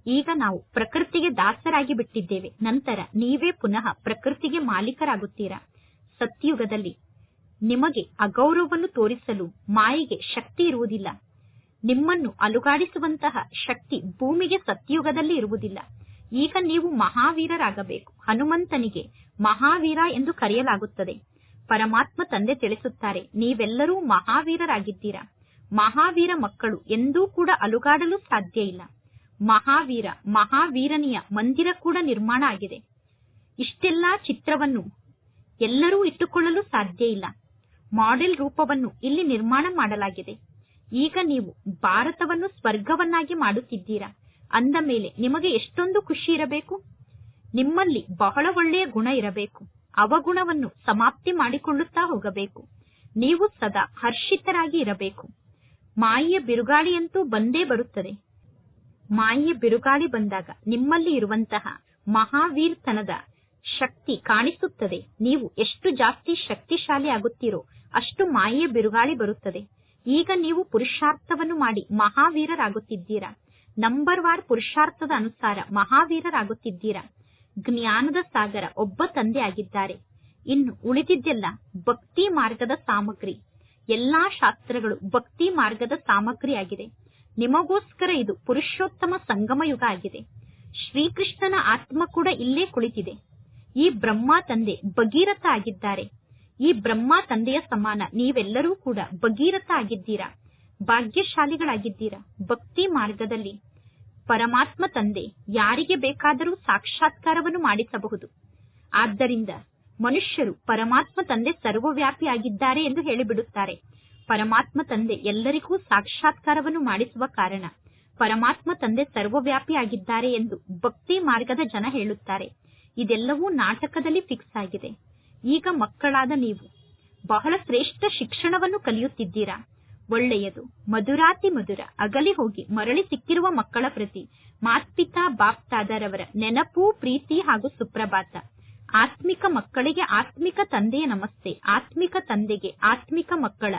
ಈಗ ನಾವು ಪ್ರಕೃತಿಗೆ ದಾಸರಾಗಿ ಬಿಟ್ಟಿದ್ದೇವೆ. ನಂತರ ನೀವೇ ಪುನಃ ಪ್ರಕೃತಿಗೆ ಮಾಲೀಕರಾಗುತ್ತೀರಾ? ಸತ್ಯುಗದಲ್ಲಿ ನಿಮಗೆ ಅಗೌರವವನ್ನು ತೋರಿಸಲು ಮಾಯೆಗೆ ಶಕ್ತಿ ಇರುವುದಿಲ್ಲ. ನಿಮ್ಮನ್ನು ಅಲುಗಾಡಿಸುವಂತಹ ಶಕ್ತಿ ಭೂಮಿಗೆ ಸತ್ಯುಗದಲ್ಲಿ ಇರುವುದಿಲ್ಲ. ಈಗ ನೀವು ಮಹಾವೀರರಾಗಬೇಕು. ಹನುಮಂತನಿಗೆ ಮಹಾವೀರ ಎಂದು ಕರೆಯಲಾಗುತ್ತದೆ. ಪರಮಾತ್ಮ ತಂದೆ ತಿಳಿಸುತ್ತಾರೆ, ನೀವೆಲ್ಲರೂ ಮಹಾವೀರರಾಗಿದ್ದೀರಾ? ಮಹಾವೀರ ಮಕ್ಕಳು ಎಂದೂ ಕೂಡ ಅಲುಗಾಡಲು ಸಾಧ್ಯ ಇಲ್ಲ. ಮಹಾವೀರ, ಮಹಾವೀರನಿಯ ಮಂದಿರ ಕೂಡ ನಿರ್ಮಾಣ ಆಗಿದೆ. ಇಷ್ಟೆಲ್ಲಾ ಚಿತ್ರವನ್ನು ಎಲ್ಲರೂ ಇಟ್ಟುಕೊಳ್ಳಲು ಸಾಧ್ಯ ಇಲ್ಲ. ಮಾಡೆಲ್ ರೂಪವನ್ನು ಇಲ್ಲಿ ನಿರ್ಮಾಣ ಮಾಡಲಾಗಿದೆ. ಈಗ ನೀವು ಭಾರತವನ್ನು ಸ್ವರ್ಗವನ್ನಾಗಿ ಮಾಡುತ್ತಿದ್ದೀರಾ? ಅಂದ ಮೇಲೆ ನಿಮಗೆ ಎಷ್ಟೊಂದು ಖುಷಿ ಇರಬೇಕು? ನಿಮ್ಮಲ್ಲಿ ಬಹಳ ಒಳ್ಳೆಯ ಗುಣ ಇರಬೇಕು. ಅವಗುಣವನ್ನು ಸಮಾಪ್ತಿ ಮಾಡಿಕೊಳ್ಳುತ್ತಾ ಹೋಗಬೇಕು. ನೀವು ಸದಾ ಹರ್ಷಿತರಾಗಿ ಇರಬೇಕು. ಮಾಯಿಯ ಬಿರುಗಾಳಿಯಂತೂ ಬಂದೇ ಬರುತ್ತದೆ. ಮಾಯಿಯ ಬಿರುಗಾಳಿ ಬಂದಾಗ ನಿಮ್ಮಲ್ಲಿ ಇರುವಂತಹ ಮಹಾವೀರ್ತನದ ಶಕ್ತಿ ಕಾಣಿಸುತ್ತದೆ. ನೀವು ಎಷ್ಟು ಜಾಸ್ತಿ ಶಕ್ತಿಶಾಲಿ ಆಗುತ್ತೀರೋ ಅಷ್ಟು ಮಾಯೆಯ ಬಿರುಗಾಳಿ ಬರುತ್ತದೆ. ಈಗ ನೀವು ಪುರುಷಾರ್ಥವನ್ನು ಮಾಡಿ ಮಹಾವೀರರಾಗುತ್ತಿದ್ದೀರಾ. ನಂಬರ್ ವಾರ್ ಪುರುಷಾರ್ಥದ ಅನುಸಾರ ಮಹಾವೀರರಾಗುತ್ತಿದ್ದೀರಾ. ಜ್ಞಾನದ ಸಾಗರ ಒಬ್ಬ ತಂದೆ ಆಗಿದ್ದಾರೆ. ಇನ್ನು ಉಳಿದಿದ್ದೆಲ್ಲ ಭಕ್ತಿ ಮಾರ್ಗದ ಸಾಮಗ್ರಿ. ಎಲ್ಲಾ ಶಾಸ್ತ್ರಗಳು ಭಕ್ತಿ ಮಾರ್ಗದ ಸಾಮಗ್ರಿ ಆಗಿದೆ ನಿಮಗೋಸ್ಕರ ಇದು ಪುರುಷೋತ್ತಮ ಸಂಗಮ ಯುಗ ಆಗಿದೆ. ಶ್ರೀಕೃಷ್ಣನ ಆತ್ಮ ಕೂಡ ಇಲ್ಲೇ ಕುಳಿತಿದೆ. ಈ ಬ್ರಹ್ಮ ತಂದೆ ಭಗೀರಥ ಆಗಿದ್ದಾರೆ. ಈ ಬ್ರಹ್ಮ ತಂದೆಯ ಸಮಾನ ನೀವೆಲ್ಲರೂ ಕೂಡ ಭಗೀರಥ ಆಗಿದ್ದೀರಾ? ಭಾಗ್ಯಶಾಲಿಗಳಾಗಿದ್ದೀರಾ? ಭಕ್ತಿ ಮಾರ್ಗದಲ್ಲಿ? ಪರಮಾತ್ಮ ತಂದೆ ಯಾರಿಗೆ ಬೇಕಾದರೂ ಸಾಕ್ಷಾತ್ಕಾರವನ್ನು ಮಾಡಿಸಬಹುದು. ಆದ್ದರಿಂದ ಮನುಷ್ಯರು ಪರಮಾತ್ಮ ತಂದೆ ಸರ್ವವ್ಯಾಪಿ ಆಗಿದ್ದಾರೆ ಎಂದು ಹೇಳಿಬಿಡುತ್ತಾರೆ. ಪರಮಾತ್ಮ ತಂದೆ ಎಲ್ಲರಿಗೂ ಸಾಕ್ಷಾತ್ಕಾರವನ್ನು ಮಾಡಿಸುವ ಕಾರಣ ಪರಮಾತ್ಮ ತಂದೆ ಸರ್ವವ್ಯಾಪಿ ಆಗಿದ್ದಾರೆ ಎಂದು ಭಕ್ತಿ ಮಾರ್ಗದ ಜನ ಹೇಳುತ್ತಾರೆ. ಇದೆಲ್ಲವೂ ನಾಟಕದಲ್ಲಿ ಫಿಕ್ಸ್ ಆಗಿದೆ. ಈಗ ಮಕ್ಕಳಾದ ನೀವು, ಬಹಳ ಶ್ರೇಷ್ಠ ಶಿಕ್ಷಣವನ್ನು ಕಲಿಯುತ್ತಿದ್ದೀರಾ? ಒಳ್ಳೆಯದು. ಮಧುರಾತಿ ಮಧುರ. ಅಗಲಿ ಹೋಗಿ, ಮರಳಿ ಸಿಕ್ಕಿರುವ ಮಕ್ಕಳ ಪ್ರತಿ ಮಾತ್ಪಿತಾ ಬಾಪ್ತಾದರವರ ನೆನಪು, ಪ್ರೀತಿ ಹಾಗೂ ಸುಪ್ರಭಾತ. ಆತ್ಮಿಕ ಮಕ್ಕಳಿಗೆ ಆತ್ಮಿಕ ತಂದೆಯ ನಮಸ್ತೆ, ಆತ್ಮಿಕ ತಂದೆಗೆ ಆತ್ಮಿಕ ಮಕ್ಕಳ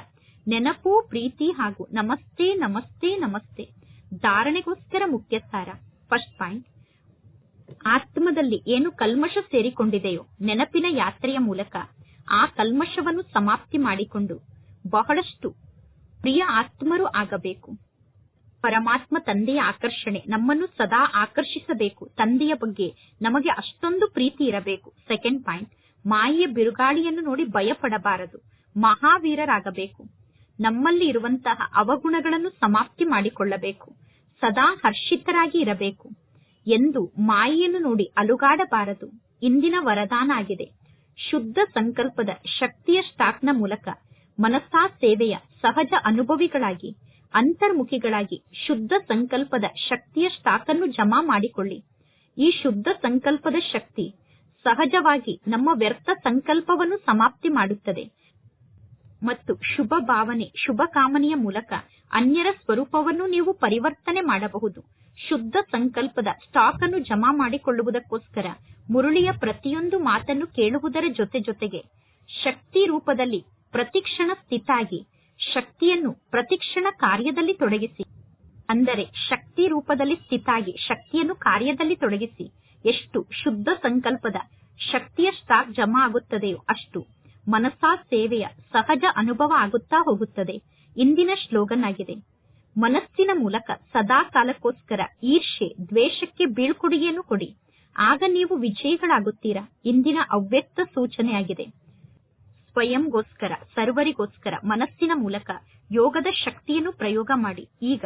ನೆನಪು, ಪ್ರೀತಿ ಹಾಗೂ ನಮಸ್ತೆ ನಮಸ್ತೆ ನಮಸ್ತೆ. ಧಾರಣೆಗೋಸ್ಕರ ಮುಖ್ಯಸ್ಥಾರ. ಫಸ್ಟ್ ಪಾಯಿಂಟ್ ಆತ್ಮದಲ್ಲಿ ಏನು ಕಲ್ಮಶ ಸೇರಿಕೊಂಡಿದೆಯೋ ನೆನಪಿನ ಯಾತ್ರೆಯ ಮೂಲಕ ಆ ಕಲ್ಮಶವನ್ನು ಸಮಾಪ್ತಿ ಮಾಡಿಕೊಂಡು ಬಹಳಷ್ಟು ಪ್ರಿಯ ಆತ್ಮರು ಆಗಬೇಕು. ಪರಮಾತ್ಮ ತಂದೆಯ ಆಕರ್ಷಣೆ ನಮ್ಮನ್ನು ಸದಾ ಆಕರ್ಷಿಸಬೇಕು. ತಂದೆಯ ಬಗ್ಗೆ ನಮಗೆ ಅಷ್ಟೊಂದು ಪ್ರೀತಿ ಇರಬೇಕು. ಸೆಕೆಂಡ್ ಪಾಯಿಂಟ್ ಮಾಯೆಯ ಬಿರುಗಾಳಿಯನ್ನು ನೋಡಿ ಭಯಪಡಬಾರದು. ಮಹಾವೀರರಾಗಬೇಕು. ನಮ್ಮಲ್ಲಿ ಇರುವಂತಹ ಅವಗುಣಗಳನ್ನು ಸಮಾಪ್ತಿ ಮಾಡಿಕೊಳ್ಳಬೇಕು. ಸದಾ ಹರ್ಷಿತರಾಗಿ ಇರಬೇಕು. ಎಂದು ಮಾಯೆಯನ್ನು ನೋಡಿ ಅಲುಗಾಡಬಾರದು. ಇಂದಿನ ವರದಾನ ಆಗಿದೆ ಶುದ್ಧ ಸಂಕಲ್ಪದ ಶಕ್ತಿಯ ಸ್ಟಾಕ್ನ ಮೂಲಕ ಮನಸ್ಸಾ ಸೇವೆಯ ಸಹಜ ಅನುಭವಿಗಳಾಗಿ, ಅಂತರ್ಮುಖಿಗಳಾಗಿ ಶುದ್ಧ ಸಂಕಲ್ಪದ ಶಕ್ತಿಯ ಸ್ಟಾಕ್ ಅನ್ನು ಜಮಾ ಮಾಡಿಕೊಳ್ಳಿ. ಈ ಶುದ್ಧ ಸಂಕಲ್ಪದ ಶಕ್ತಿ ಸಹಜವಾಗಿ ನಮ್ಮ ವ್ಯರ್ಥ ಸಂಕಲ್ಪವನ್ನು ಸಮಾಪ್ತಿ ಮಾಡುತ್ತದೆ. ಮತ್ತು ಶುಭ ಭಾವನೆ, ಶುಭ ಕಾಮನೆಯ ಮೂಲಕ ಅನ್ಯರ ಸ್ವರೂಪವನ್ನು ನೀವು ಪರಿವರ್ತನೆ ಮಾಡಬಹುದು. ಶುದ್ಧ ಸಂಕಲ್ಪದ ಸ್ಟಾಕ್ ಅನ್ನು ಜಮಾ ಮಾಡಿಕೊಳ್ಳುವುದಕ್ಕೋಸ್ಕರ ಮುರುಳಿಯ ಪ್ರತಿಯೊಂದು ಮಾತನ್ನು ಕೇಳುವುದರ ಜೊತೆ ಜೊತೆಗೆ ಶಕ್ತಿ ರೂಪದಲ್ಲಿ ಪ್ರತಿಕ್ಷಣ ಸ್ಥಿತಾಗಿ ಶಕ್ತಿಯನ್ನು ಪ್ರತಿಕ್ಷಣ ಕಾರ್ಯದಲ್ಲಿ ತೊಡಗಿಸಿ, ಅಂದರೆ ಶಕ್ತಿ ರೂಪದಲ್ಲಿ ಸ್ಥಿತಾಗಿ ಶಕ್ತಿಯನ್ನು ಕಾರ್ಯದಲ್ಲಿ ತೊಡಗಿಸಿ ಎಷ್ಟು ಶುದ್ಧ ಸಂಕಲ್ಪದ ಶಕ್ತಿಯ ಸ್ಟಾಕ್ ಜಮಾ ಆಗುತ್ತದೆಯೋ ಅಷ್ಟು ಮನಸ್ಸಾ ಸೇವೆಯ ಸಹಜ ಅನುಭವ ಆಗುತ್ತಾ ಹೋಗುತ್ತದೆ. ಇಂದಿನ ಶ್ಲೋಗನ್ ಆಗಿದೆ ಮನಸ್ಸಿನ ಮೂಲಕ ಸದಾ ಕಾಲಕ್ಕೋಸ್ಕರ ಈರ್ಷೆ ದ್ವೇಷಕ್ಕೆ ಬೀಳ್ಕೊಡುಗೆಯನ್ನು ಕೊಡಿ. ಆಗ ನೀವು ವಿಜಯಿಗಳಾಗುತ್ತೀರಾ? ಇಂದಿನ ಅವ್ಯಕ್ತ ಸೂಚನೆಯಾಗಿದೆ. ಸ್ವಯಂಗೋಸ್ಕರ, ಸರ್ವರಿಗೋಸ್ಕರ ಮನಸ್ಸಿನ ಮೂಲಕ ಯೋಗದ ಶಕ್ತಿಯನ್ನು ಪ್ರಯೋಗ ಮಾಡಿ. ಈಗ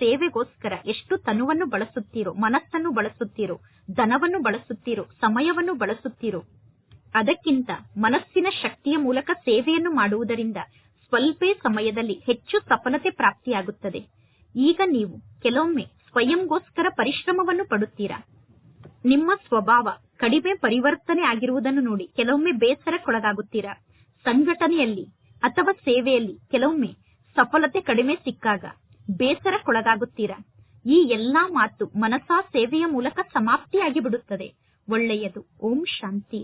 ಸೇವೆಗೋಸ್ಕರ ಎಷ್ಟು ತನುವನ್ನು ಬಳಸುತ್ತೀರೋ, ಮನಸ್ಸನ್ನು ಬಳಸುತ್ತೀರೋ, ಧನವನ್ನು ಬಳಸುತ್ತೀರೋ, ಸಮಯವನ್ನು ಬಳಸುತ್ತೀರೋ ಅದಕ್ಕಿಂತ ಮನಸ್ಸಿನ ಶಕ್ತಿಯ ಮೂಲಕ ಸೇವೆಯನ್ನು ಮಾಡುವುದರಿಂದ ಸ್ವಲ್ಪೇ ಸಮಯದಲ್ಲಿ ಹೆಚ್ಚು ಸಫಲತೆ ಪ್ರಾಪ್ತಿಯಾಗುತ್ತದೆ. ಈಗ ನೀವು ಕೆಲವೊಮ್ಮೆ ಸ್ವಯಂಗೋಸ್ಕರ ಪರಿಶ್ರಮವನ್ನು ಪಡುತ್ತೀರಾ? ನಿಮ್ಮ ಸ್ವಭಾವ ಕಡಿಮೆ ಪರಿವರ್ತನೆ ಆಗಿರುವುದನ್ನು ನೋಡಿ ಕೆಲವೊಮ್ಮೆ ಬೇಸರಕ್ಕೊಳಗಾಗುತ್ತೀರಾ? ಸಂಘಟನೆಯಲ್ಲಿ ಅಥವಾ ಸೇವೆಯಲ್ಲಿ ಕೆಲವೊಮ್ಮೆ ಸಫಲತೆ ಕಡಿಮೆ ಸಿಕ್ಕಾಗ ಬೇಸರಕ್ಕೊಳಗಾಗುತ್ತೀರಾ? ಈ ಎಲ್ಲಾ ಮಾತು ಮನಸಾ ಸೇವೆಯ ಮೂಲಕ ಸಮಾಪ್ತಿಯಾಗಿ ಬಿಡುತ್ತದೆ ಒಳ್ಳೆಯದು. ಓಂ ಶಾಂತಿ.